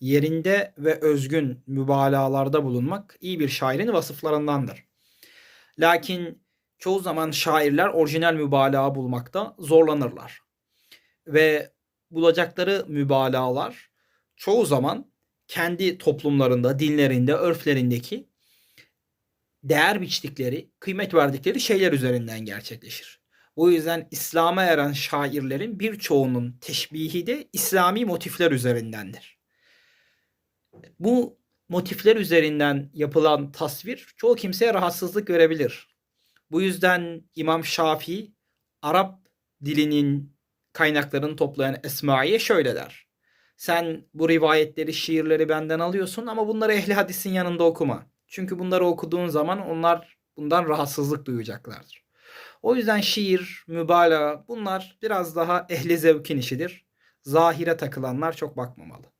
yerinde ve özgün mübalağalarda bulunmak iyi bir şairin vasıflarındandır. Lakin çoğu zaman şairler orijinal mübalağa bulmakta zorlanırlar. Ve bulacakları mübalağalar çoğu zaman kendi toplumlarında, dinlerinde, örflerindeki değer biçtikleri, kıymet verdikleri şeyler üzerinden gerçekleşir. Bu yüzden İslam'a eren şairlerin birçoğunun teşbihi de İslami motifler üzerindendir. Bu motifler üzerinden yapılan tasvir çoğu kimseye rahatsızlık verebilir. Bu yüzden İmam Şafii Arap dilinin kaynaklarını toplayan Esmai'ye şöyle der. Sen bu rivayetleri, şiirleri benden alıyorsun ama bunları ehli hadisin yanında okuma. Çünkü bunları okuduğun zaman onlar bundan rahatsızlık duyacaklardır. O yüzden şiir, mübalağa bunlar biraz daha ehli zevkin işidir. Zahire takılanlar çok bakmamalı.